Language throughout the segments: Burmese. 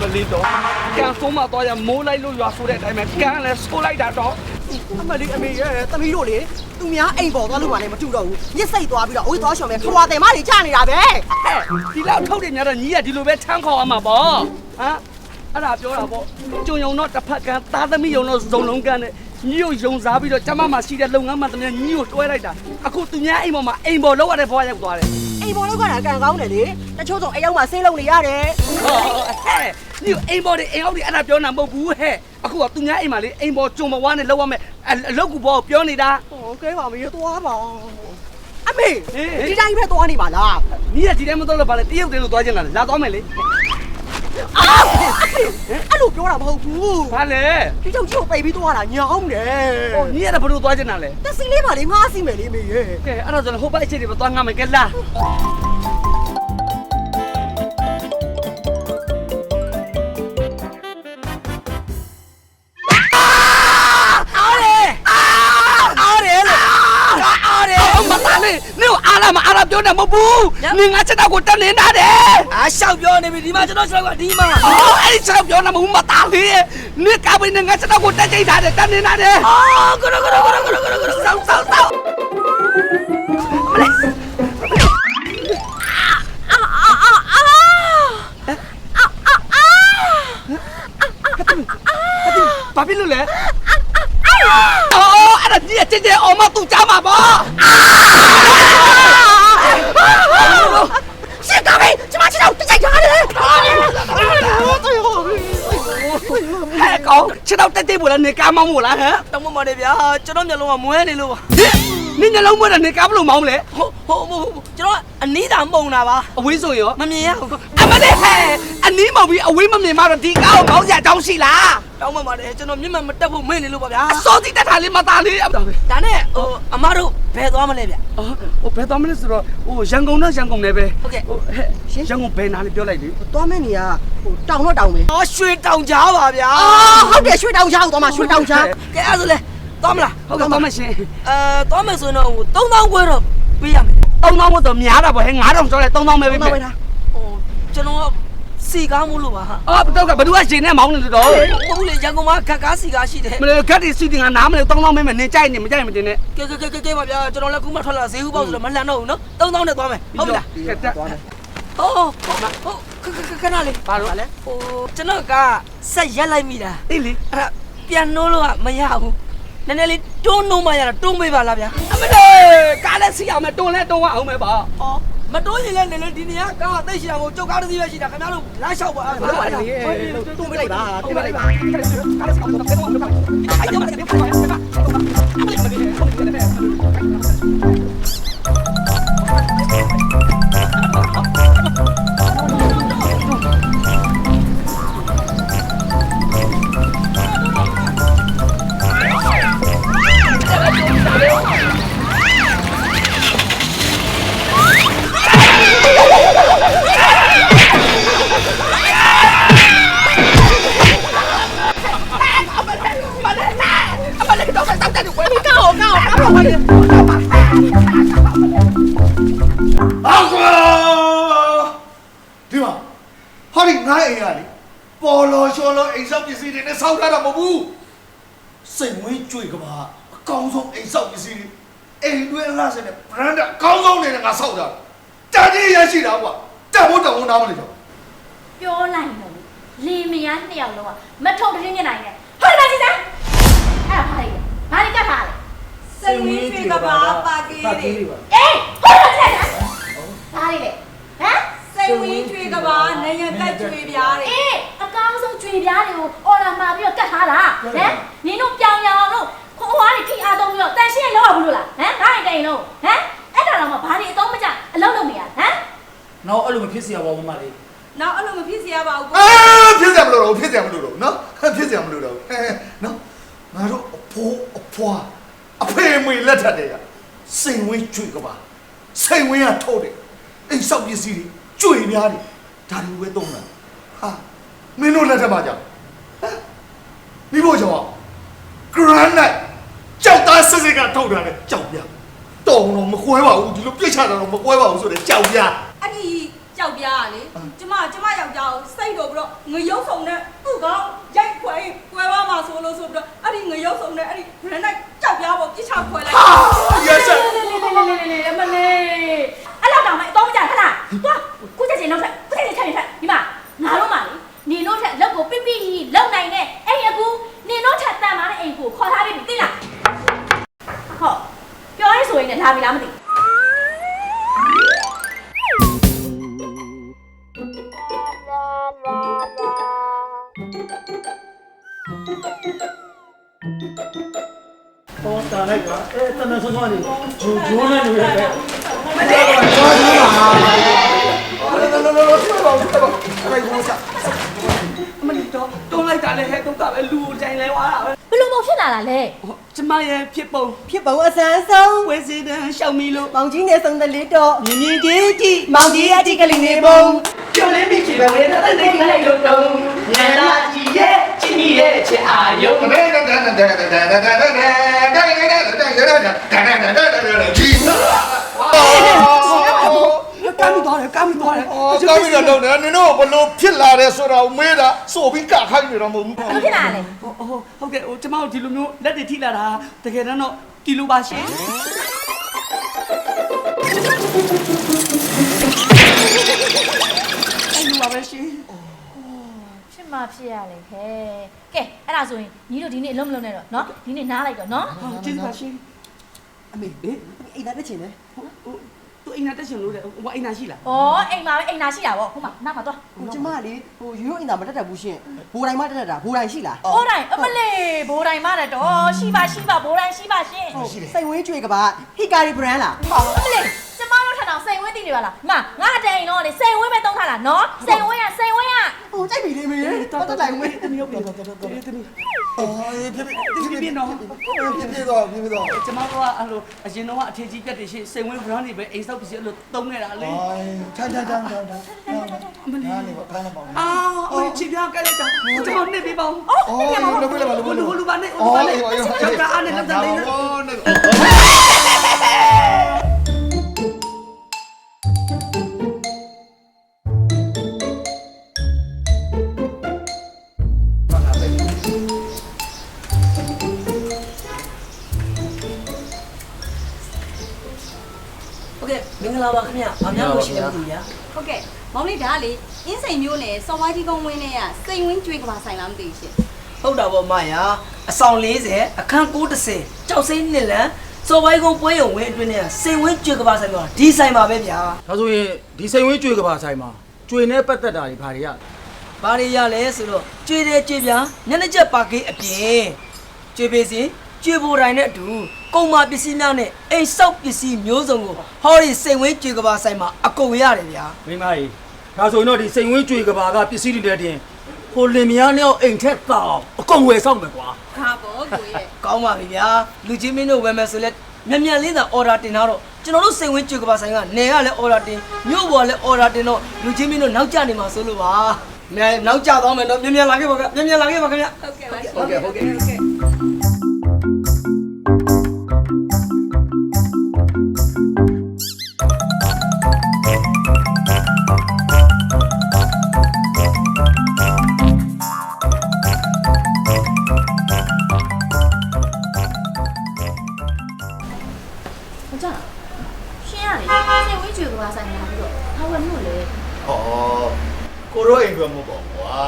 မလေးတော့ကန်ဆုံးမသွားရမိုးလိုက်လို့ရွာဆိုတဲ့အတိုင်းပဲကန်လည်းဆိုးလိုက်တာတော့အမလေးအမေရဲ့သမီးတို့လေသူများအိမ်ပေါ်သွားလို့မှလည်းမတူတော့ဘူးညစ်စိတ်သွားပြီးတော့အဝေးသွားရှောင်မဲ့ခွာတယ်မတွေချနေတာပဲဟဲ့ဒီလောက်ထုတ်တယ်များတော့ညီကဒီလိုပဲထမ်းခေါ်ရမှာပေါ့ဟမ်အဲ့ဒါပြောတာပေါ့ကျုံယုံတော့တစ်ဖက်ကန်သားသမီးယုံတော့ဇုံလုံးကန်နဲ့ညီကိုယုံစားပြီးတော့ကျမမှာရှိတဲ့လုပ်ငန်းမှန်တည်းညီကိုတွဲလိုက်တာအခုသူများအိမ်ပေါ်မှာအိမ်ပေါ်လောက်ရတဲ့ဘဝရောက်သွားတယ် အိမ်ပေါ်လောက်ကတာကန်ကောင်းတယ်လေတချို့ဆိုအိမ်ရောက်မှဆေးလုံးနေရတယ်ဟောဟဲ့ညီအိမ်ပေါ်တွေအိမ်အောက်တွေအဲ့ဒါပြောတာမဟုတ်ဘူးဟဲ့အခုကသူများအိမ်မှာလေအိမ်ပေါ်ကျုံဘဝနဲ့လောက်ရမယ်အလုပ်ကူဘောကိုပြောနေတာဟောကဲပါမေသွားပါအမေဟေးဒီတိုင်းပဲသွားနေပါလားညီကဒီတိုင်းမတော့လို့ဗာလေတရုတ်တယ်လို့သွားချင်တာလေလာသွားမယ်လေ အာအဲ့လိုပြောတာမဟုတ်ဘူးဗာလေဒီကြောင့်ချို့ပိတ်ပြီးသွားတာညောင်းတယ်ဟိုညီကလည်းဘယ်လိုသွားချင်တာလဲတက်စီလေးပါလေငားစီမယ်လေမေရဲ့ကဲအဲ့တော့ကျွန်တော်ဟိုဘက်အခြေတွေပဲသွားငှားမယ်ကဲလာ ဘူးနေငါချက်တော့ကိုတက်နေတာတယ်အာရှောက်ပြောနေပြီဒီမှာကျွန်တော်ရှောက်ကဒီမှာအော်အဲ့ဒီချက်ပြောနေမဟုတ်မတန်းလေနေကပိနေငါချက်တော့ကိုတက်ချိတ်ထားတယ်တက်နေတာတယ်အော်ကရကရကရကရကရကရဆောက်ဆောက်ဆောက်ဘာဖြစ်လို့လဲအော်အဲ့ဒါကြီးအချင်းချင်းအောင်မသူ့ကြမှာပေါ့ ရှင်းတော့မေကျမချစ်တော့တိုက်ထားတယ်ဟဲ့ကောင်ခြေတော့တက်တက်ပို့လားနေကားမောင်းမို့လားဟမ်တောင်းမမနေဗျာကျွန်တော်မျက်လုံးကမွဲနေလို့ပါ နင်းညလုံးမွေးတာနေကားဘလို့မောင်းလဲဟုတ်ဟုတ်ဟုတ်ကျွန်တော်အနီးတာမှုံတာပါအဝေးဆိုရောမမြင်ရဘူးအမလေးဟဲ့အနီးမောင်ပြီးအဝေးမမြင်မှတော့ဒီကားကိုမောင်းကြတောင်းရှိလားတောင်းမမနေကျွန်တော်မျက်မှန်မတက်ဖို့မင်းနေလို့ပါဗျာအစောစီတက်တာလေးမသားလေးဒါနဲ့ဟိုအမတို့ဘယ်သွားမလဲဗျအော်ဟိုဘယ်သွားမလဲဆိုတော့ဟိုရန်ကုန်တော့ရန်ကုန်နဲ့ပဲဟုတ်ကဲ့ဟိုဟဲ့ရန်ကုန်ဘယ်နာလေးပြောလိုက်လေသွားမယ့်နေရာဟိုတောင်တော့တောင်ပဲအော်ရွှေတောင်ကြားပါဗျာအာဟုတ်တယ်ရွှေတောင်ရောက်သွားမှာရွှေတောင်ချာကဲအဲ့ဒါဆိုလေ သွားမလားဟုတ်ကဲ့သွားမရှင်အဲသွားမယ်ဆိုရင်တော့ဟို3000ခွဲတော့ပေးရမယ်3000မို့တော့များတာပေါ့ဟဲ့9000ကျော်လဲ3000ပဲပဲတော့ပဲထားဟိုကျွန်တော်ကစီကားမို့လို့ပါဟာအော်တော့ကဘယ်သူကရှင်နဲ့မောင်းနေလို့တော့မဟုတ်လေရန်ကုန်မှာခက်ကားစီကားရှိတယ်မလဲခက်တီစီတင်ကနားမလဲ3000ပဲမယ်နေကြိုက်နေမကြိုက်မတင်နဲ့ကဲကဲကဲကဲပါဗျာကျွန်တော်လည်းခုမှထွက်လာဈေးဥပေါက်ဆိုတော့မလှန်တော့ဘူးနော်3000နဲ့သွားမယ်ဟုတ်ပြီလားကဲတက်သွားတယ်ဟောဟိုခခခခဏလေးဘာလို့လဲဟိုကျွန်တော်ကဆက်ရက်လိုက်မိတာအေးလေအဲ့ဒါပြန်နှိုးလို့ကမရဘူး နည်းနည်းလေးတွန်းနှိုးမှရတာတွန်းပေးပါလားဗျာအမလေးကားလဲစီအောင်မယ်တွန်းလဲတွန်းအောင်မယ်ပါအော်မတွန်းရင်လည်းနည်းနည်းဒီနေရာကားအသိရှိတာကိုကျုပ်ကားတစ်စီးပဲရှိတာခင်ဗျားတို့လမ်းလျှောက်ပါဘာလို့ပါလဲတုံးပေးလိုက်ပါတုံးပေးလိုက်ပါအာ ကွာဒီမှာဟာဒီငါအိမ်ရလေပေါ်လော်ရှော်လော်အိမ်ဆောက်ပစ္စည်းတွေနဲ့ဆောက်ထားတာမဟုတ်ဘူးစိတ်ဝင်းကြွေကပါအကောင်းဆုံးအိမ်ဆောက်ပစ္စည်းတွေအိမ်တွင်းလာစတဲ့ brand အကောင်းဆုံးတွေနဲ့ငါဆောက်တာတာကြီးရရှိတာကွာတက်ဖို့တက်ဖို့နားမလဲတော့ပြောလိုက်မို့လီမယားနှစ်ယောက်လုံးကမထုံတရင်းညနိုင်နဲ့ဟုတ်တယ်ပါစီစမ်းအဲ့ဒါဘာလဲဘာလဲကတ်ထားလဲ စင်မီပြေကဘာပါကီရီအေးဟုတ်တယ်လားဒါလေးလေဟမ်စင်မီပြေကဘာနရကတ်ကျွေပြားတွေအေးအကောင်းဆုံးကျွေပြားတွေကိုအော်လာမှာပြီးတော့ကတ်ထားတာဟမ်နင်တို့ပြောင်ရအောင်လို့ခိုးဝါးတွေထိအားသုံးပြီးတော့တန်ရှင်းလောက်ရဘူးလို့လားဟမ်ဒါရင်တိုင်လုံးဟမ်အဲ့ဒါတော့မှဘာတွေအသုံးမကျအလုပ်လုပ်နေရဟမ်နော်အဲ့လိုမဖြစ်စရာပါဘူးမလေးနောက်အဲ့လိုမဖြစ်စရာပါဘူးအာဖြစ်စရာမလိုတော့ဖြစ်စရာမလိုတော့နော်ဖြစ်စရာမလိုတော့နော်ငါတို့အဖိုးအဖွား အဖေမွေလက်ထက်တွေကစိတ်ဝင်းကြွေကပါစိတ်ဝင်းကထုတ်တယ်အိမ်ဆောက်ပစ္စည်းတွေကြွေများတယ်ဒါတွေပဲသုံးတာဟာမင်းတို့လက်ထက်ပါကြောင်ဟမ်မိဖို့ကြောင် granite ကြောက်သားစစ်စစ်ကထုတ်တာလေကြောက်ပြတော်တော့မကွဲပါဘူးဒီလိုပြစ်ချတာတော့မကွဲပါဘူးဆိုတဲ့ကြောက်ပြအဲ့ဒီ ကြောက်ပြားလေကျမကျမယောက်ျားကိုစိတ်တော့ပြီးတော့ငရုပ်ဆောင်နဲ့သူ့ကောင်ရိုက်ခွဲခွဲသွားမှာဆိုလို့ဆိုပြီးတော့အဲ့ဒီငရုပ်ဆောင်နဲ့အဲ့ဒီဘယ်နဲ့ကြောက်ပြားပေါ်ပြစ်ချခွဲလိုက် yes sir လေလေလေလေလေအမလေး ရှောက်မီလို့မောင်ကြီးနဲ့ဆုံးတဲ့လေးတော့မြင်မြင်ကြီးကြီးမောင်ကြီးအတိကလေးနေပုံပြုံးလေးမိချီပဲဝဲတဲ့တဲ့ကိလိုက်လို့တော့ညလာကြည့်ရဲ့ချစ်မိရဲ့ချစ်အာယုံကမ်းပြီးသွားတယ်ကမ်းပြီးသွားတယ်အော်ကောင်းပြီတော့တော့နင်တို့ဘလို့ဖြစ်လာတယ်ဆိုတော့မေးတာဆိုပြီးကခိုင်းနေတော့မဟုတ်ဘူးဘယ်လိုဖြစ်လာတာလဲဟိုဟိုဟုတ်ကဲ့ဟိုကျမတို့ဒီလိုမျိုးလက်တွေထိလာတာတကယ်တမ်းတော့ဒီလိုပါရှင် အဲ့လိုပါပဲရှင်ဖြစ်မှဖြစ်ရလေဟဲ့ကဲအဲ့ဒါဆိုရင်ညီတို့ဒီနေ့အလုံးမလုံးနဲ့တော့နော်ဒီနေ့နားလိုက်တော့နော်ဟာကျေးဇူးပါရှင်အမေဟေးအိမ်သားတက်ချင်တယ်ဟိုဟို သူအိမ်နာတက်ရှင်လို့တဲ့ဟိုအိမ်နာရှိလားဩအိမ်မှာပဲအိမ်နာရှိတာဗောဟုတ်မှာနားမှာသွားဟိုကျမလေဟိုရိုးရိုးအိမ်သားမတက်တတ်ဘူးရှင်ဘိုးတိုင်းမတက်တတ်တာဘိုးတိုင်းရှိလားဘိုးတိုင်းအမလေးဘိုးတိုင်းမတဲ့တော့ရှိပါရှိပါဘိုးတိုင်းရှိပါရှင်စိတ်ဝင်းကြွေကပါဟီကာရီဘရန်လားအမလေးကျမတို့ထထောင်စိန်ဝင်းသိနေပါလားမငါတိုင်တော့လေစိန်ဝင်းပဲတုံးထားတာနော်စိန်ဝင်းရစိန်ဝင်းရ ဟိုကြိုက်ပြီလေမေတော်တော်တော်တော်တိုတိုင်င်ဝဲဝင်းတမျိုးပြီတမျိုးတမျိုးအော်ဖြစ်ဖြစ်ဒီပြင်းတော့ဖြစ်ဖြစ်တော့ဖြစ်ဖြစ်တော့ကျမတို့ကအဲ့လိုအရင်တော့အထည်ကြီးပြတ်တွေရှိစိန်ဝင်း brand တွေပဲအိမ်ဆောက်ပစ္စည်းအဲ့လိုတုံးနေတာလေအော်ချမ်းချမ်းချမ်းချမ်းချမ်းအမလီနားနေပါခါနေပါအာဟိုချီပြားကလေးတော့ကျမနှစ်ပေးပါဦးအော်လောကလောကလောကဟိုလူဟိုလူပါနဲ့ဟိုအော်ပါအေးနဲ့ပါရောကျောက်ကအားနဲ့လက်တလေးနဲ့အော်နေ ဂလာပါခင်ဗျာ။ဗာများလို့ရှိတယ်မသိဘူးဗျာဟုတ်ကဲ့မောင်လေးဒါကလေအင်းစိန်မျိုးနဲ့စော်ဝါးကြီးကုန်းဝင်းနဲ့ကစိန်ဝင်းကျွေးကဘာဆိုင်လားမသိဘူးရှင်။ဟုတ်တာပေါ့မယာအဆောင်40အခန်း90ကြောက်စိမ့်နှစ်လန်စော်ဝိုင်းကုန်းပွဲရုံဝင်းအတွင်းနဲ့စိန်ဝင်းကျွေကဘာဆိုင်မှာဒီဆိုင်ပါပဲဗျာဒါဆိုရင်ဒီစိန်ဝင်းကြွေကဘာဆိုင်မှာကြွေနဲ့ပတ်သက်တာတွေဘာတွေရ။ဘာတွေရလဲဆိုတော့ကျွေတယ်ကျွေပြာညနေချက်ပါကေးအပြင်ကျွေပေးစီ ကျွေပိုတိုင်းနဲ့အတူကုန်မာပစ္စည်းများနဲ့အိမ်ဆောက်ပစ္စည်းမျိုးစုံကိုဟောဒီစိန်ဝင်းကျွေကဘာဆိုင်မှာအကုန်ရတယ်ဗျာမိမကြီးဒါဆိုရင်တော့ဒီစိန်ဝင်းကြွေကဘာကပစ္စည်းတွေတည်းတင်ဟိုလင်မယားနှစ်ယောက်အိမ်ထက်တောင်အကုန်ဝယ်ဆောင်မယ်ကွာခါပေါ့ကိုရဲ့ကောင်းပါပြီဗျာလူချင်းမင်းတို့ဝယ်မယ်ဆိုလဲမြန်မြန်လေးသာ order တင်ထားတော့ကျွန်တော်တို့စိန်ဝင်းကြွေကဘာဆိုင်ကနေကလည်း order တင်မြို့ပေါ်လည်း order တင်တော့လူချင်းမင်းတို့နောက်ကျနေမှာဆိုလို့ပါမြန်နောက်ကျသွားမယ်တော့မြန်မြန်လာခဲ့ပါခင်ဗျမြန်မြန်လာခဲ့ပါခင်ဗျဟုတ်ကဲ့ပါရှင်ဟုတ်ကဲ့ဟုတ်ကဲ့ ဝင်းကျွေကဘာဆိုင်လာပြီးတော့ဟာဝယ်လို့လေဩကိုရောအိမ်အတွက်မဟုတ်ပါဘူးကွာ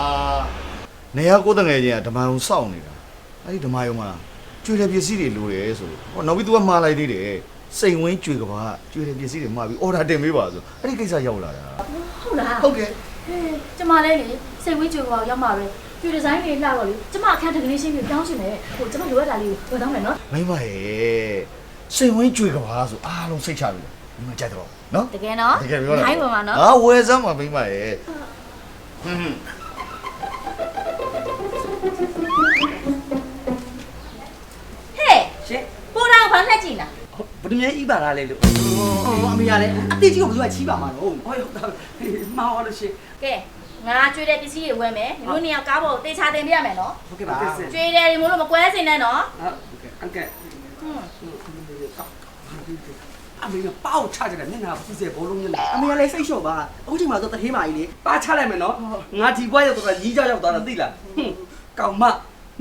နေရာကိုတငယ်ချင်းကဓမ္မယုံစောင့်နေတာအဲ့ဒီဓမ္မယုံမှာကျွေတဲ့ပစ္စည်းတွေလိုတယ်ဆိုဟောနောက်ပြီး तू ကမှားလိုက်သေးတယ်စိန်ဝင်းကျွေကဘာကျွေတဲ့ပစ္စည်းတွေမှားပြီး order တင်ပေးပါဆိုအဲ့ဒီကိစ္စရောက်လာတာဟုတ်လားဟုတ်ကဲ့ဟဲ့ကျမလည်းလေစိန်ဝင်းကျွေကဘာရောက်မှာပဲကျွေဒီဇိုင်းတွေလှတော့လေကျမအခန်းတကလေးရှင်းပြီးပြောင်းရှင်တယ်ဟိုကျမလိုရတာလေးကိုဝယ်တော့မယ်နော်မိမရဲ့စိန်ဝင်းကျွေကဘာဆိုအားလုံးစိတ်ချပြီဒီမှာကြိုက်တော့ နော်တကယ်နော်တကယ်ပြောတာနိုင်ပါမှာနော်ငါဝယ်စမ်းပါမိမရဲ့ဟွန်းဟဲ့ရှင်ပိုးတောင်ဘာလှက်ကြည့်လားဘယ်လိုမျိုးဤပါလားလေလို့ဟိုအမေရလေအတိကြီးကိုဘယ်သူကချီးပါမှာတော့ဟောရောက်တာမောင်းလို့ရှင်ကဲငါကျွေးတဲ့ပစ္စည်းတွေဝယ်မယ်ညီတို့နှစ်ယောက်ကားပေါ်တေချာတင်ပြရမယ်နော်ဟုတ်ကဲ့ပါကျွေးတယ်ဒီမို့လို့မကွဲစင်နဲ့နော်ဟုတ်ကဲ့အကဲဟွန်း အမေကပေါက်ချကြတယ်မျက်နှာပူစေဘောလုံးမျက်နှာအမေကလည်းစိတ်လျှော့ပါအခုချိန်မှာတော့တထေးမာကြီးလေပါချလိုက်မယ်နော်ငါဒီဘွားရောက်တော့ညီးကြောက်ရောက်သွားတာသိလားဟွန်းကောင်မ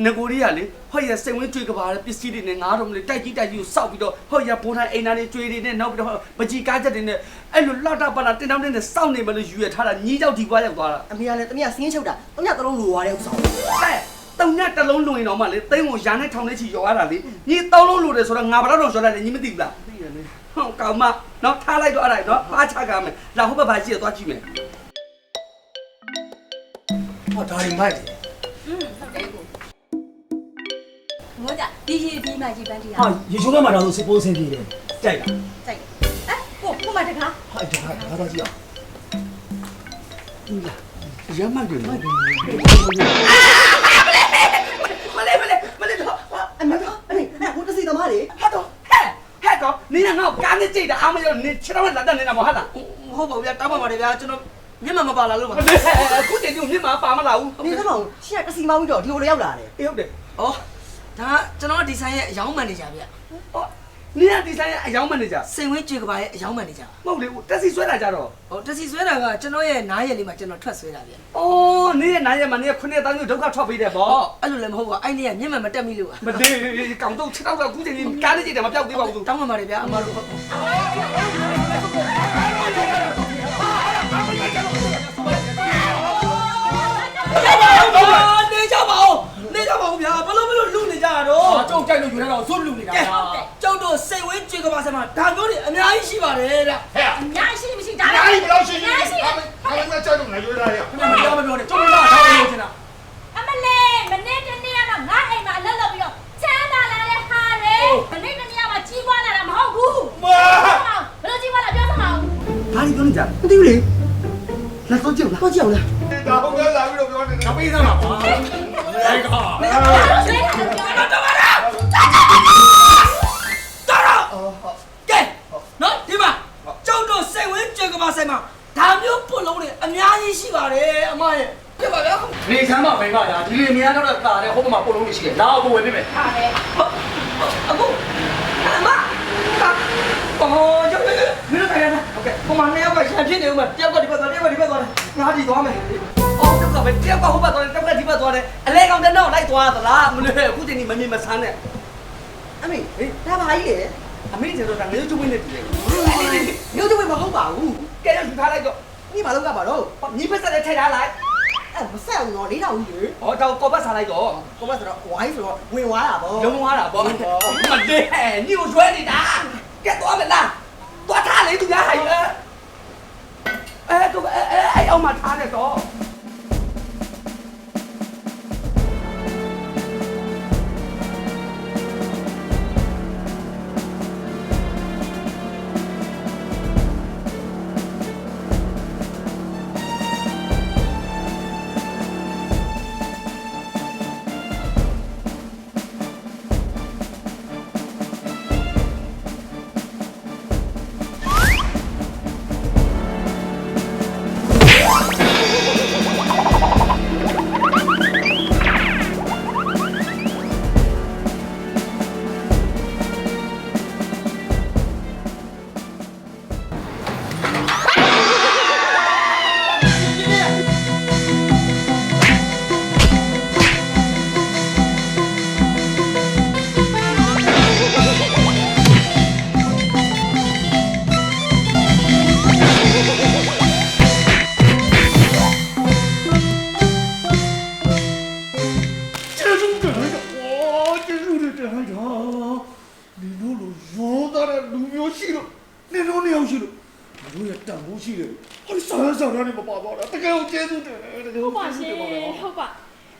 ငကိုရီးကလေဟောရစိတ်ဝင်းကြွေကပါတဲ့ပစ္စည်းတွေနဲ့ငါတို့မလေးတိုက်ကြီးတိုက်ကြီးကိုစောက်ပြီးတော့ဟောရဘုံထိုင်အိမ်သားတွေကြွေတွေနဲ့နောက်ပြီးတော့ပကြီးကားချက်တွေနဲ့အဲ့လိုလှတာပါလာတင်တောင်းနေတဲ့စောက်နေမလို့ယူရထားတာညီးကြောက်ဒီဘွားရောက်သွားတာအမေကလည်းတမီးကစင်းချုပ်တာတမီးကတလုံးလိုသွားတဲ့ဥစ္စာဟဲ့တုံညတစ်လုံးလုံရင်တော့မှလေသိန်းကိုရာနဲ့ထောင်နဲ့ချီရောရတာလေညီသုံးလုံးလို့တယ်ဆိုတော့ငါဘာလို့တော့ရောရတယ်ညီမသိဘူးလားသိ ရတယ်ဟောကောင်မနော်ထားလိုက်တော့အဲ့ဒါနော်ပါချကမယ်လာဟုတ်ပါပါရှိရသွားကြည့်မယ်ဟောဒါရီမိုက်တယ်อืมဟုတ်တယ်ကိုငိုကြဒီရီဒီမှကြီးပန်းတီးရဟာရေချိုးကမှတော့စစ်ပိုးဆင်းပြေးတယ်ကြိုက်လားကြိုက်အဲကိုကိုမတကားဟာအဲ့ဒါဒါတော့ကြည့်အောင်ရမ်းမှန်တယ်နော်မလေးမလေးမလေးတော့အမေကအမေအဲ့ဟိုတစီသမားလေဟာတော့ဟဲ့ဟဲ့ ကောင်နင်းကငါ့ကိုကားနဲ့ကြိတ်တာအားမရောနေခြေတော့လက်တက်နေတာမဟုတ်လားဟုတ်ပါဗျာတောင်းပါပါတယ်ဗျာကျွန်တော်မျက်မှန်မပါလာလို့ပါမလေးအခုတည်းကမြင့်မှာပါမလာဘူးနေသမောင်ရှင်းကတစီမောင်းပြီးတော့ဒီလိုရောက်လာတယ်အေးဟုတ်တယ်ဩဒါကျွန်တော်ဒီဆိုင်ရဲ့အယောင်းမန်နေဂျာဗျာဟော နင်းကဒီဆိုင်ရဲ့အယောင်းမန်နေဂျာစိန်ဝင်းကြွေကဘာရဲ့အယောင်းမန်နေဂျာမဟုတ်လေတက်စီဆွဲတာကြတော့ဟောတစီဆွဲတာကကျွန်တော်ရဲ့နားရည်လေးမှာကျွန်တော်ထွက်ဆွဲတာဗျာအော်နင်းရဲ့နိုင်ရဲ့မနင်းရဲ့ခုနှစ်တောင်းကျဒုက္ခထွက်ပေးတယ်ဗောအဲ့လိုလည်းမဟုတ်ပါအဲ့ဒီကမျက်မှန်မတက်မိလို့ပါမတည်ကောင်တော့6တော့အခုချိန်ကြီးကားနဲ့ကြည့်တယ်မပြောက်သေးပါဘူးတောင်းပါပါတယ်ဗျာအမတို့ ကြပါဦးဗျာဘလို့ဘလို့လူနေကြတာတော့ဟာကြောက်ကြိုက်လို့ယူရတော့ဇွတ်လူနေတာကဲလားကျောက်တို့စိတ်ဝင်းကြွေကဘာဆမှာဒါမျိုးတွေအများကြီးရှိပါတယ်ဗျဟဲ့အများရှိမရှိဒါအားကြီးဘယ်လောက်ရှိရှိအများရှိတယ်အားလုံးကကြောက်လို့ငါရွေးထားရခဏမပြောမပြောနဲ့ကြောက်လို့လားထားလို့ချင်တာအမလေးမနေ့တနေ့ကတော့ငါအိမ်မှာအလုပ်လုပ်ပြီးတော့ချမ်းသာလာတဲ့ဟာလေမနေ့တနေ့ကမှကြီးပွားလာတာမဟုတ်ဘူးမဘယ်လိုကြီးပွားလာပြောစမ်းအောင်ဘာလို့ပြောနေကြမသိဘူးလေလက်တော့ကြည့်လားတော့ကြည့်အောင်လား ရှိတယ်လာအောင်ဝယ်ပေးမယ် ဟာလေ အခုအမအော်ကျောက်မင်းတို့ခိုင်ရတာโอเคပုံမှန်နှစ်ယောက်ကရန်ဖြစ်နေဦးမှာတယောက်ကဒီဘက်သွားတယောက်ကဒီဘက်သွားတယ်ငါဒီသွားမယ် အော်တော့ကပဲတယောက်ကဟုတ်ပါတော့တယောက်ကဒီဘက်သွားတယ်အလဲကောင်တဲ့နောက်လိုက်သွားသလားမလို့အခုချိန်ကြီးမမြင်မဆန်းနဲ့ အမေဒါဘာကြီးလေ အမေကျတော့ဒါငရုတ်ကျွေးနေတယ် မျိုးတွေမဟုတ်ပါဘူး ကဲတော့ယူထားလိုက်တော့ นี่ဘာလို့ကပါတော့ ညီဖက်ဆက်နဲ့ထည့်ထားလိုက် အဲ့မဆက်အောင်တော့၄တောင်ကြီးလေဟောတော့ကောပတ်စားလိုက်တော့ကိုမဆိုတော့ဝိုင်းဆိုတော့ဝင်သွားတာပေါ့လုံးသွားတာပေါ့မလေးညီကိုကျွဲနေတာကဲသွားမလားသွားထားလေသူများဟိုင်အဲတော့အဲအဲအောင်မထားတယ်တော့ ရနေမပါတော့တကယ်ကိုကျေးဇူးတင်တယ်တကယ်ကိုဟုတ်ပါကျေးရှင်ဇူးတင်ပါတယ်ဟုတ်ပါ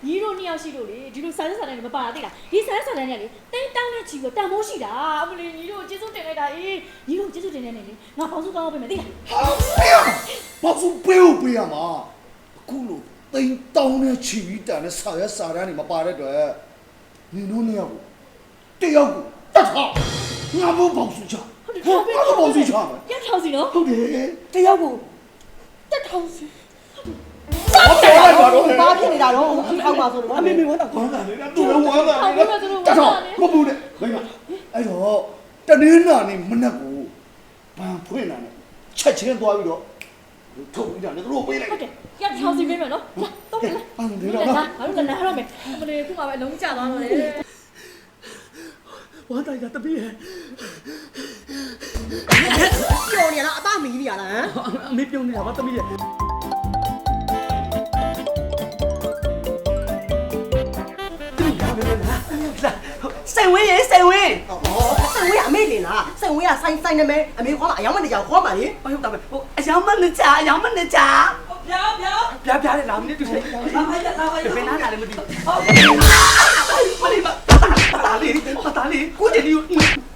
ညီတို့နှစ်ယောက်ရှိလို့လေဒီလိုစာရွက်စာတမ်းတွေမပါတာသိလားဒီစာရွက်စာတမ်းတွေကလေတိတ်တောင်းတဲ့ချီကိုတန်ဖိုးရှိတာအမလေးညီတို့ကျေးဇူးတင်လိုက်တာအေးညီတို့ကျေးဇူးတင်နေနေလေငါပေါင်းစုကောင်းအောင်ပြင်မယ်သိလား ဟာပေးရဘာလို့ပေးဖို့ပေးရမှာအခုလို့တိမ်တောင်းတဲ့ချီပြီးတန်တဲ့စာရစာရနေမပါတဲ့အတွက်နေလို့နေရောက်တယောက်ကိုတတ်ထားငါဘုံပေါင်းစုချဟုတ်ငါဘုံပေါင်းစုချမယ် ပြတ်ထောင်စီနော် ဟုတ်တယ်တယောက်ကို တက်ထောင်စီဘာပြောလိုက်ပါတော့ဘာဖြစ်နေတာတော့အောက်ပါဆိုတော့အမေမေဝမ်းတာဝမ်းတာလေတူလည်းဝမ်းတာလေတတ်တော့မပူနဲ့မိမအဲ့တော့တနင်္လာနေ့မနက်ကိုဘန်ဖွင့်လာတယ်ချက်ချင်းသွားပြီးတော့ထုတ်ပြီးတာလေသူတို့ပေးလိုက်ဟုတ်တယ်ရချောင်းစီပေးမယ်နော်ရတော့လေအဲ့ဒါငါတွေတော့နော်တို့လည်းနားတော့မယ်မလေးခုမှပဲအလုံးကျသွားတော့လေဝမ်းတိုင်းကတပည့်ရဲ့ ပျော်နေလားအသားမီးနေရလားဟမ်အမေပြုံးနေတာဗောတပည့်ရဲ့စိတ်ဝင်းရေစိတ်ဝင်းဩဆန်ဝေးအမေလင်လားဆန်ဝေးကဆိုင်ဆိုင်နေမယ်အမေခေါ်လာအယောင်မနေကြခေါ်ပါလေဟုတ်တာပဲဟိုအယောင်မနဲ့ကြာအယောင်မနဲ့ကြာဗျာဗျာပြပြတယ်လာမင်းတူတယ်လာပါရလာပါရဘယ်နားလာလဲမသိဘူး မလေးမတာလေးတာလေးကိုကျင်ဒီ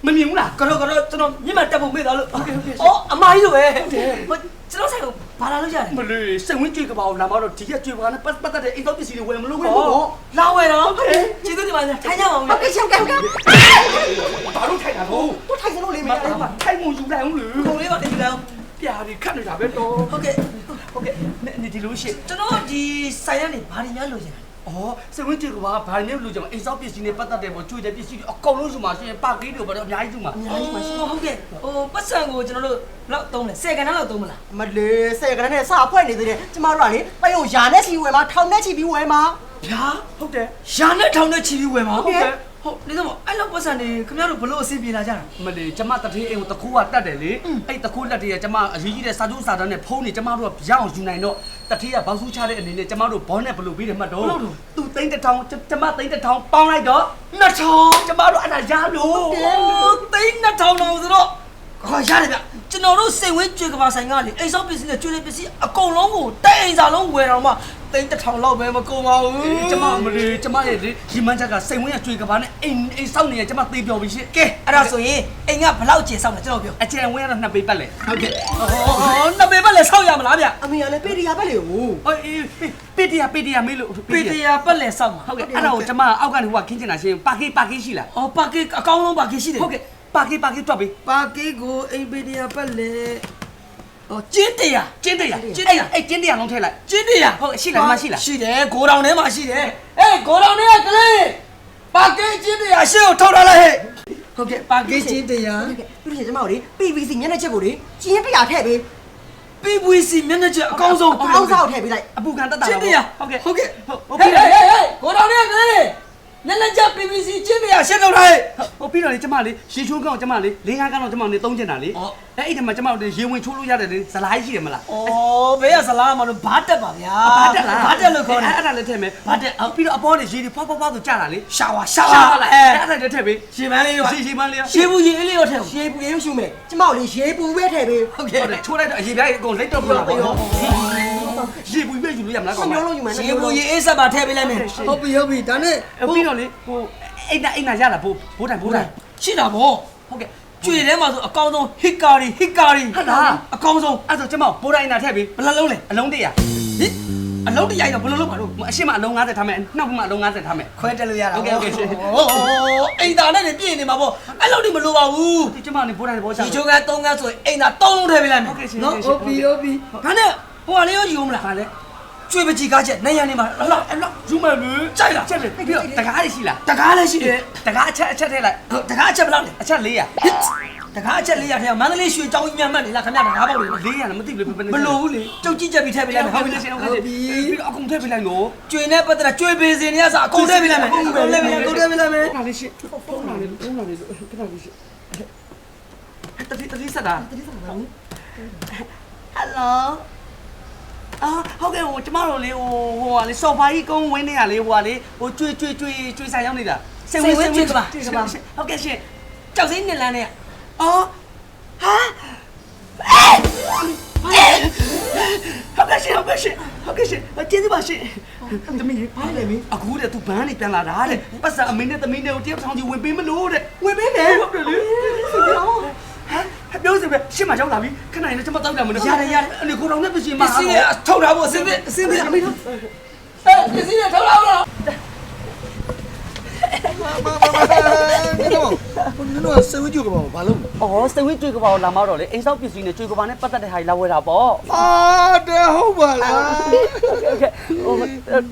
မမြင်ဘူးလားကတော့ကတော့ကျွန်တော်မြင့်မတက်ဖို့မေ့သွားလို့ဟုတ်ကဲ့ဟုတ်ကဲ့အော်အမကြီးလိုပဲဟိုကျွန်တော်ဆိုင်ကိုဘာလာလို့ရလဲမလေးစိတ်ဝင်းကြွေကပါအောင်လာမတော့ဒီရက်ကြွေပါနဲ့ပတ်ပတ်တဲ့အိမ်တော့ပစ္စည်းတွေဝယ်မလို့ပဲဩပေါ့လာဝယ်တော့ကျေးဇူးတင်ပါတယ်ထိုင်ကြပါဦးဟုတ်ကဲ့ရှောက်ကဲဟုတ်ကဲ့ဘာလို့ထိုင်တာတော့တို့ထိုင်စလို့လေမမတော်ပါထိုင်မှုယူလိုက်အောင်လေကိုလေးပါတင်ကြအောင်ပြာဒီခတ်နေတာပဲတော့ဟုတ်ကဲ့ဟုတ်ကဲ့နေဒီလိုရှိကျွန်တော်ဒီဆိုင်ကနေဘာတွေများလိုချင်လဲ ဩစိတ်ဝင်းကြွေကပါဘာနဲ့လို့ကြောင့်အိမ်တော့ပစ္စည်းတွေပတ်သက်တဲ့ပေါ့ကြွေတဲ့ပစ္စည်းတွေအကုန်လုံးယူမှာရှင်ပါကေးတွေဘာတော့အများကြီးယူမှာအများကြီးပါရှင်ဟုတ်ကဲ့ဟိုပတ်စံကိုကျွန်တော်တို့လောက်သုံးလဲ10ကဏ္ဍလောက်သုံးမလားမလေးဆယ်ကနဲ့စဖွဲ့နေသေးတယ်ကျမတို့ကလေပိုင်ုံယာနဲ့ချီဝယ်မှာထောင်နဲ့ချီပြီးဝယ်မှာဗျာဟုတ်တယ်ရာနဲ့ထောင်နဲ့ချီပြီးဝယ်မှာဟုတ်ကဲ့ ဟုတ်နေတော့အဲ့လောက်ပတ်စံတွေခင်ဗျားတို့ဘလို့အဆင်ပြေလာကြတာ မလေးကျမတထေးအိမ်ကိုတကူကတတ်တယ်လေအဲ့တကူလက်တည်းကကျမအရေးကြီးတဲ့စာချုပ်စာတမ်းနဲ့ဖုန်းနေကျမတို့ကရအောင်ယူနိုင်တော့တထေးကဘောက်ဆူးချတဲ့အနေနဲ့ကျမတို့ဘောနဲ့ဘလို့ပြီးတယ်မှတ်တော့သူသိန်းတစ်ထောင်ကျမသိန်းတစ်ထောင်ပေါင်းလိုက်တော့2000ကျမတို့အဲ့ဒါရလို့ โอ้သိန်း2000တောင်ဆိုတော့ ဟာရတယ်ဗျကျွန်တော်တို့စိတ်ဝင်းကြွေကဘာဆိုင်ကလေအိမ်ဆောက်ပစ္စည်းနဲ့ကျွေးတဲ့ပစ္စည်းအကုန်လုံးကိုတဲ့အိမ်စာလုံးဝယ်တော့မှသိန်း1000လောက်ပဲမကုန်ပါဘူးကျမမလေးကျမရဲ့လေရီမန်းချက်ကစိတ်ဝင်းရကျွေကဘာနဲ့အိမ်အိမ်ဆောက်နေရကျမသိပြောပြီးရှင်းကဲအဲ့ဒါဆိုရင်အိမ်ကဘလောက်ကျင်ဆောက်လဲကျွန်တော်ပြောအကျယ်ဝင်းရတော့နှစ်ပေပတ်လေဟုတ်ကဲ့ဟောနှစ်ပေပတ်လဲဆောက်ရမလားဗျအမေကလည်းပေရီယာပဲလေဟိုအေးပေတရာပေတရာမေးလို့ပေတရာပတ်လဲဆောက်မှာဟုတ်ကဲ့အဲ့ဒါကိုကျမအောက်ကနေဟိုကခင်းချင်တာရှင်းပါကေးပါကေးရှိလားအော်ပါကေအကောင်းဆုံးပါကေရှိတယ်ဟုတ်ကဲ့ ပါကီပါကီတွက်ပေးပါကိတ်ကိုအိမ်ပေတရာပတ်လေအော်ကျင်းတရာကျင်းတရာကျင်းတရာအဲ့ကျင်းတရာလုံးထည့်လိုက်ကျင်းတရာဟုတ်ရှိလားဒီမှာရှိလားရှိတယ်ဂိုတောင်ထဲမှာရှိတယ်အေးဂိုတောင်ထဲကကလေးပါကိတ်ကျင်းတရာရှေ့ကိုထောက်ထားလိုက်ဟဲ့ဟုတ်ကဲ့ပါကိတ်ကျင်းတရာဟုတ်ကဲ့ပြီးရင်ကျမတို့လေ PVC မျက်နှာချက်ကိုလေကျင်းတရာထည့်ပေး PVC မျက်နှာချက်အကောင်းဆုံးအကောင်းဆုံးထည့်ပေးလိုက်အပူခံတက်တာတဟုတ်ကဲ့ဟုတ်ကဲ့ဟုတ်ဟုတ်ပြီဟေးဟေးဟေးဂိုတောင်ထဲကကလေး နည်းနည်းချက် PVC ကျင်းတရာရှင်းတော့ထားဟဲ့ဟုတ်ပြီးတော့လေကျမလေးရေချိုးကောင်ကျမလေး၄၅ကောင်တော့ကျမနေသုံးချင်တာလေအော်အဲ့အဲ့ဒီမှာကျမတို့ရေဝင်ချိုးလို့ရတယ်လေဇလားရှိတယ်မလားဩဘေးကဇလားမလို့ဘာတက်ပါဗျာဘာတက်လားဘာတက်လို့ခေါ်တယ် အဲ့အဲ့ဒါလည်းထည့်မယ်ဘာတက်ဟုတ်ပြီးတော့အပေါ်နေရေတွေဖွားဖွားဖွားဆိုကြတာလေရှောက်ဝါရှောက်ရှာဝါလာအဲအဲ့အဲ့ဒါလည်းထည့်ပေးရှေ့ပန်းလေးရောရှေ့ရှေ့ပန်းလေးရောရှေ့ဘူးရေအေးလေးရောထဲရေပူရေရှုမယ်ကျမတို့လေရေပူပဲထည့်ပေးဟုတ်ဟုတ်ကဲ့တယ်ချိုးလိုက်တော့အရေပြားကြီးအကုန်လိတ်တော့ပြတာပေါ့ ရေပူပဲယူလို့ရမလားဆကောင်မမျိုးလုံးယူမယ်ရှေ့ဘူးရေအေးဆက်ပါထည့်ပေးလိုက်မယ်ဟုတ်ပြီဟုတ်ပြီဒါနဲ့ပြီးတော့လေဟိုအိမ်နာအိမ်နာရလာဘိုးဘိုးတိုင်ဘိုးတိုင်ရှိတာဗောဟုတ်ကဲ့ကျွေထဲမှာဆိုအကောင်းဆုံးဟစ်ကာရီဟစ်ကာရီဟုတ်လားအကောင်းဆုံးအဲ့ဆိုကျမဘိုးတိုင်နာထည့်ပေးဘယ်နှလုံးလဲအလုံးတရာဟင်အလုံးတရိုက်တော့ဘယ်နှလုံးပါတော့အရှိမအလုံး90ထားမယ်နှောက်မှအလုံး90ထားမယ်ခွဲတက်လို့ရတာဟုတ်ကဲ့ဟုတ်ကဲ့ရှင်ဟိုအိမ်သားနဲ့ပြည့်နေမှာဗောအဲ့လိုဒီမလိုပါဘူးဒီကျမနေဘိုးတိုင်ဘောချာဒီချိုးကန်း၃ကန်းဆိုရင်အိမ်သာ၃လုံးထည့်ပေးလိုက်မယ်ဟုတ်ကဲ့ရှင်နော်ဟုတ်ကဲ့ရှင်ဟုတ်ပြီဟုတ်ပြီဒါနဲ့ ဟိုကလေးရောယူမလားဟာလေကျွေပကြီးကားချက်နိုင်ရနေမှာအဲ့လောက်အဲ့တော့ယူမယ်လူကြိုက်လားချက်လေပြီးတော့တကားလေးရှိလားတကားလည်းရှိတယ်တကားအချက်အချက်ထည့်လိုက်ဟုတ်တကားအချက်ဘယ်လောက်လဲအချက်400ဟစ်တကားအချက်၄ရထဲမှာမန္တလေးရွှေချောင်းကြီးမြတ်မှတ်နေလားခင်ဗျာတကားပေါက်တွေ400လည်းမသိဘူးလေမလိုဘူးလေကြုတ်ကြည့်ချက်ပြီးထည့်ပေးလိုက်မယ်ဟုတ်ပြီလေရှင်ဟုတ်ပြီပြီးတော့အကုန်ထည့်ပေးလိုက်လို့ကျွေနဲ့ပတ်သက်တာကျွေပေးစင်နေရစအကုန်ထည့်ပေးလိုက်မယ်အကုန်ထည့်ပေးလိုက်မယ်အကုန်ထည့်ပေးလိုက်မယ်ခဏလေးရှင်းပုံလာလေးပုံလာလေးခဏလေးရှင်းတတိတတိဆက်တာဟယ်လို အာဟုတ်ကဲ့ဟိုကျမတို့လေဟိုဟိုဟာလေဆော်ဖာကြီးကုန်းဝင်းနေရလေဟိုဟာလေဟိုကျွေကျွေကျွေကျွေဆိုင်ရောက်နေတာဟုတ်ကဲ့ရှင်ကြောက်စိမ့်နဲ့လမ်းနဲ့အော်ဟာဟုတ်ကဲ့ရှင်ဟုတ်ကဲ့ရှင်ဟုတ်ကဲ့ရှင်ကျေးဇူးပါရှင်တမီးဘာလဲမင်းအခုတဲ့သူဘန်းနေပြန်လာတာတဲ့ပတ်စံအမင်းနဲ့တမီးနဲ့ကိုတယောက်ထောင်ကြီးဝင်ပေးမလို့တဲ့ဝင်ပေးမယ်ဟုတ်တယ်လေဟမ် ပြောစပဲရှင်းမရောက်လာပြီခဏလေးကျွန်မတောက်ကြမလို့ရတယ်ရတယ်အနေကိုယ်တော်နဲ့ပြရှင်ပမှာစ္စည်းတွေထုတ်ထားဖို့အစင်းအစင်းတွေအမေတို့အဲပစ္စည်းတွေထုတ်ထားဖို့မမမမ ဟိုနင်တို့ကစိတ်ဝိကျွကပါဘာလို့ အော်စိတ်ဝိကြွေကပါကိုလာမတော့လေအိမ်ဆောက်ပစ္စည်းနဲ့ကြွေကပါနဲ့ပတ်သက်တဲ့ဟာကြီးလာဝယ်တာပေါ့ အာတဲ့ဟုတ်ပါလား โอเคဟို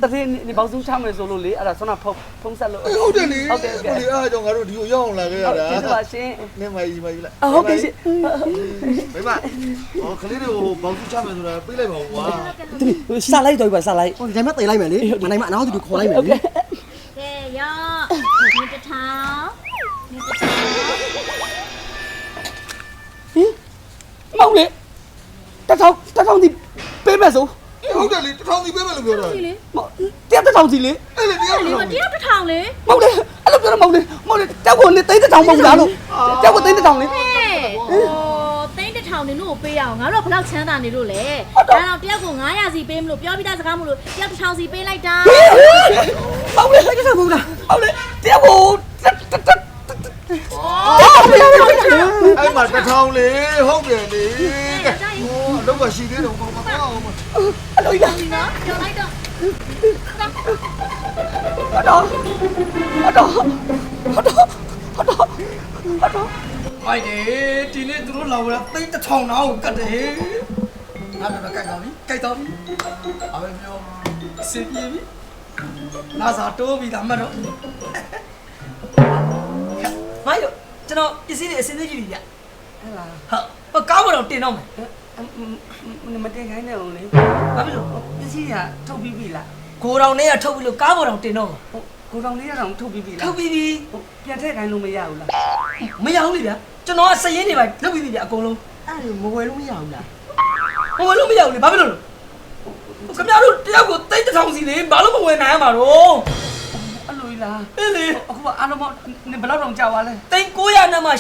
တတိနေပေါင်းစုချမယ်ဆိုလို့လေအဲ့ဒါဆွမ်းနာဖုံဖုံးဆက်လို့ ဟုတ်တယ်လေ ဟုတ်တယ်ဟုတ်တယ် လေအားကြောင့်ငါတို့ဒီကိုရောက်အောင်လာခဲ့ရ ဟုတ် တာ ကဲ့ပါရှင် နင်းမကြီးမကြီးလား ဟုတ်ကဲ့ရှင် မိမဟောကလေးတွေကိုဘောက်စုချမယ်ဆိုတာပြေးလိုက်ပါဦးကွာ တတိစလိုက်တော့ပါစလိုက် ဟိုဒီတိုင်းမှတေးလိုက်မယ်လေမနိုင်မအနောက်သူကိုခေါ်လိုက်မယ်လေ ကဲရောမြစ်တထောင် မြစ်တထောင်မောင်လေတထောင်တထောင်ဒီပေးမယ်ဆိုဟုတ်တယ်လေတစ်ထောင်စီပေးမယ်လို့ပြောတာဒီလေမောင်တရားတထောင်စီလေအဲ့လေတရားလေထောမင်တယောက်တစ်ထောင်လေမောင်လေအဲ့လိုပြောတော့မောင်လေမောင်လေတောက်ကိုနေသိန်းတထောင်မဟုတ်လားလို့တောက်ကိုသိန်းတထောင်လေ ဟဲ့အော်သိန်းတစ်ထောင်နေလို့ပေးရအောင်ငါတို့ကဘလောက်ချမ်းသာနေလို့လဲဟုတ်တော့ဒါတော့တယောက်ကို900စီပေးမလို့ပြောပြီးသားစကားမလို့တယောက်တစ်ထောင်စီပေးလိုက်တာ မောင်လေသိန်းတထောင်မဟုတ်လားမောင်လေတောက်ကိုတက်တက်တက် အော်ဘယ်လိုလဲအဲ့မှာတစ်ထောင်လေဟုတ်တယ်လေဒါရင်ဟိုအလုပ်ကရှိသေးတယ်ဘာမှမကောင်းဘူးအဲ့လိုကြီးလားဒီနော်ကြော်လိုက်တော့အတော်အတော်အတော်အတော်အတော်မိုက်တယ်ဒီနေ့သူတို့လာဝယ်တာသိန်းတစ်ထောင်တောင်ကိုကတ်တယ်ငါတော့ကြိုက်တော့ပြီကြိုက်တော့ပြီအမေမျိုးအစီပြေပြီလာစားတိုးပြီလားမတော့ မိုက်တော့ကျွန်တော်ပစ္စည်းတွေအစင်းသေးကြည့်ပြီဗျဟဲ့လားဟုတ်ဟိုကားပေါ်တော့တင်တော့မယ်မတင်ခိုင်းနေအောင်လေဘာဖြစ်လို့ပစ္စည်းကထုတ်ပြီးပြီလားကိုတောင်နဲ့ကထုတ်ပြီးလို့ကားပေါ်တော့တင်တော့မယ်ကိုတောင်လေးကတော့ထုတ်ပြီးပြီလားထုတ်ပြီးပြီပြန်ထည့်ခိုင်းလို့မရဘူးလားမရဘူးလေဗျာကျွန်တော်ကစရင်တွေပါလုပ်ပြီးပြီဗျာအကုန်လုံးအဲ့ဒါမဝယ်လို့မရဘူးလားမဝယ်လို့မရဘူးလေဘာဖြစ်လို့လဲခင်ဗျားတို့တယောက်ကိုတိတ်တစ်ထောင်စီလေဘာလို့မဝယ်နိုင်ရမှာတော့အဲ့ လိုကြီးလားအေးလေအခုကအားလုံးမနေဘယ်လောက်တောင်ကြာသွားလဲတိတ်900နဲ့မှ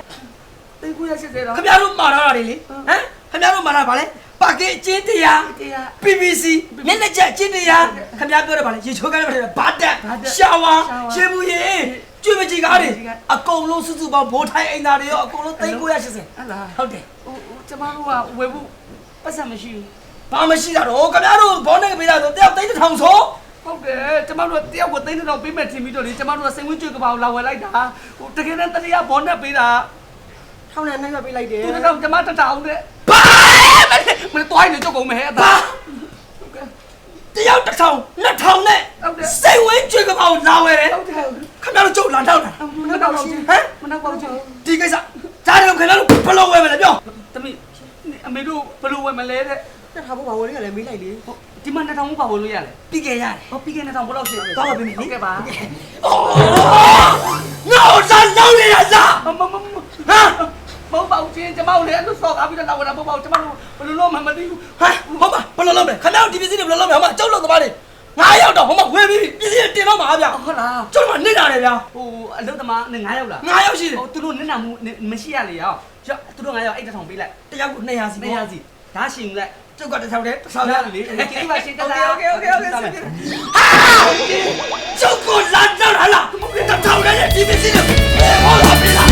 80သိကူရ80တော့ခင်ဗျားတို့မှာထားတာတွေလေဟမ်ခင်ဗျားတို့မှာထားဗာလဲပါကင်အချင်းတရား တရား PVC မျက်နှာချက်အချင်းတရားခင်ဗျားပြောတယ်ဗာလဲရေချိုးကန်းနဲ့ဘာတက်ရှာဝါရှင်းဘူးရေကျွေးမကြီးကားတွေအကုန်လုံးစုစုပေါင်းဘိုးထိုင်းအိမ်သားတွေရောအကုန်လုံးတိတ်980အဲ့လားဟုတ်တယ်ဟိုကျမတို့ကဝယ်ဖို့ပတ်စံမရှိဘူးဘာမရှိတာတော့ခင်ဗျားတို့ဘောနဲ့ပေးတာဆိုတယောက်တိတ်တစ်ထောင်ဆို ဟုတ်တယ်ကျမတို့တယောက်ကိုသိန်းတောင်ပေးမယ်ထင်ပြီးတော့လေကျမတို့ကစိန်ဝင်းကျွေးကပါကိုလာဝယ်လိုက်တာဟိုတကယ်တမ်းတတိယဘောနဲ့ပေးတာထောင်းနဲ့နှိုက်ရပေးလိုက်တယ်သူတော့ကျမတတောင်တဲ့ဘာမင်းတွိုင်းနေကြကုန်မယ်ဟဲ့အဘာသားတယောက်တစ်ထောင်နှစ်ထောင်နဲ့ဟုတ်တယ်စိတ်ဝင်းကြွေကပောက်လာဝယ်တယ်ဟုတ်တယ်ခင်ဗျားတို့ကြုတ်လာထောက်တာမနောက်တော့ချင်းဟမ်မနောက်တော့ချင်းဒီကိစ္စဒါတွေကခင်ဗျားတို့ဘယ်လိုဝယ်မလဲပြောတမိအမေတို့ဘယ်လိုဝယ်မလဲတဲ့တက်ထားဖို့ဘာဝယ်ရလဲမေးလိုက်လေ ဒီမှာနှစ်ထောင်ဘူးပါဝင်လို့ရတယ်ပြီးခဲ့ရတယ်ဟောပြီးခဲ့နှစ်ထောင်ဘယ်လောက်ရှိလဲသွားပါပြီမေဟုတ်ကဲ့ပါငါ့ဥစားလုံးနေရစားမမမမဟမ်မဟုတ်ပါဘူးချင်းကျမတို့လည်းအဲ့လိုစော်ကားပြီးတော့လာဝယ်တာမဟုတ်ပါဘူးကျမတို့ဘယ်လိုလုပ်မှမသိဘူးဟမ်ဟုတ်ပါဘယ်လိုလုပ်မလဲခင်ဗျားတို့ဒီပစ္စည်းတွေဘယ်လိုလုပ်မလဲဟိုမှာအကျုပ်လုပ်သမားတွေငါရောက်တော့ဟိုမှာဝယ်ပြီးပစ္စည်းတွေတင်တော့မှာဗျာဟုတ်လားကျုပ်ကနေတာတယ်ဗျာဟိုအလုတ်သမားနဲ့9ယောက်လားငါရောက်ရှိတယ်ဟိုသူတို့နင့်နာမှုမရှိရလေရောကျော်သူတို့9ယောက်အဲ့တစ်ထောင်ပေးလိုက်တယောက်ကို200စီ200စီဒါရှင်လိုက် ကျုပ်ကတစ်ထောင်တည်းတစ် ဆော ထောင် င်း တ ရ ည်း လေကျေးဇူးပါရှင်တသား โอเคโอเคโอเคကျုပ်ကိုလာတော့လာလာတစ်ထောင်တည်းဒီပစ္စည်းတွေဟောလာပြီလား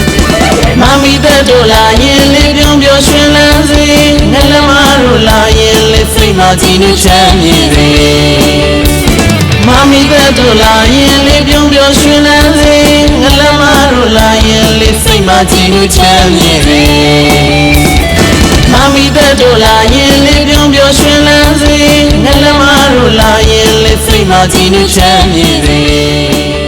မမီတဲ့တို့လာရင်လေးပြုံးပြောရွှင်လန်းစေငလမတို့လာရင်လေးစိတ်မကြည်နူးချမ်းမြေစေမမီတဲ့တို့လာရင်လေးပြုံးပြောရွှင်လန်းစေငလမတို့လာရင်လေးစိတ်မကြည်နူးချမ်းမြေစေ မမီတဲ့တို့လာရင်လေးပြုံးပြောရွှင်လန်းစေငလမတို့လာရင်လေးစိတ်မကြည်နူးချမ်းမြေစေ